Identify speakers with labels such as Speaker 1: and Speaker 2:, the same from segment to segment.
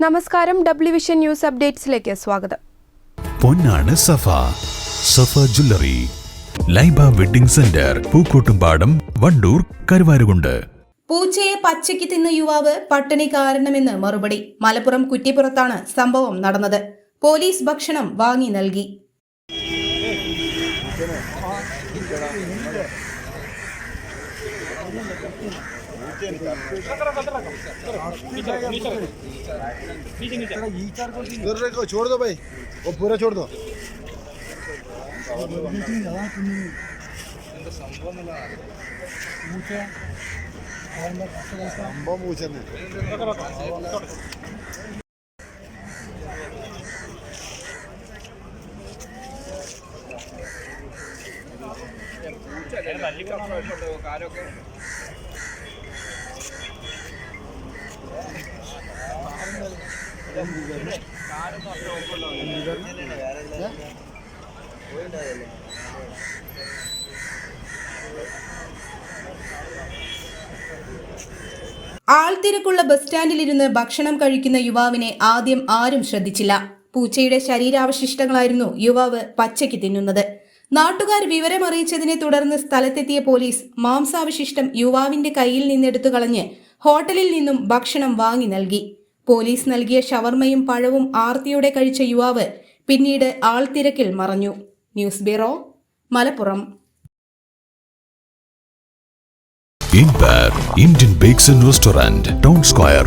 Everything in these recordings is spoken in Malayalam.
Speaker 1: നമസ്കാരം ഡബ്ല്യു വിഷൻ ന്യൂസ് അപ്ഡേറ്റ്സിലേക്ക് സ്വാഗതം.
Speaker 2: പൊന്നാണ് Safa. Safa jewellery. Laiba wedding centre Pookkottumpadam Wandoor Karuvarakundu.
Speaker 3: പൂച്ചയെ പച്ചയ്ക്ക് തിന്ന യുവാവ് പട്ടിണി കാരണമെന്ന് മറുപടി. മലപ്പുറം കുറ്റിപ്പുറത്താണ് സംഭവം നടന്നത്. പോലീസ് ഭക്ഷണം വാങ്ങി നൽകി.
Speaker 4: इधर रखो छोड़ दो भाई वो पूरा छोड़ दो സംഭവം പൂച്ച തന്നെ
Speaker 3: ആൾത്തിരക്കുള്ള ബസ് സ്റ്റാൻഡിലിരുന്ന് ഭക്ഷണം കഴിക്കുന്ന യുവാവിനെ ആദ്യം ആരും ശ്രദ്ധിച്ചില്ല. പൂച്ചയുടെ ശരീരാവശിഷ്ടങ്ങളായിരുന്നു യുവാവ് പച്ചയ്ക്ക് തിന്നുന്നത്. നാട്ടുകാർ വിവരമറിയിച്ചതിനെ തുടർന്ന് സ്ഥലത്തെത്തിയ പോലീസ് മാംസാവശിഷ്ടം യുവാവിന്റെ കയ്യിൽ നിന്നെടുത്തു കളഞ്ഞ് ഹോട്ടലിൽ നിന്നും ഭക്ഷണം വാങ്ങി നൽകി. പോലീസ് നൽകിയ ഷവർമയും പഴവും ആർത്തിയോടെ കഴിച്ച യുവാവ് പിന്നീട് ആൾത്തിരക്കിൽ മറഞ്ഞു.
Speaker 2: News bureau Malappuram. Indian bakes and town square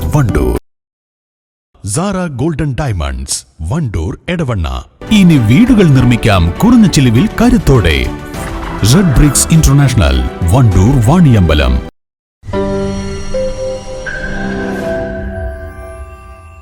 Speaker 2: Zara golden diamonds Wandoor Edavanna. ഇനി വീടുകൾ നിർമ്മിക്കാം കുറഞ്ഞ ചിലവിൽ കരുത്തോടെ. Red bricks international Wandoor Vaniyambalam.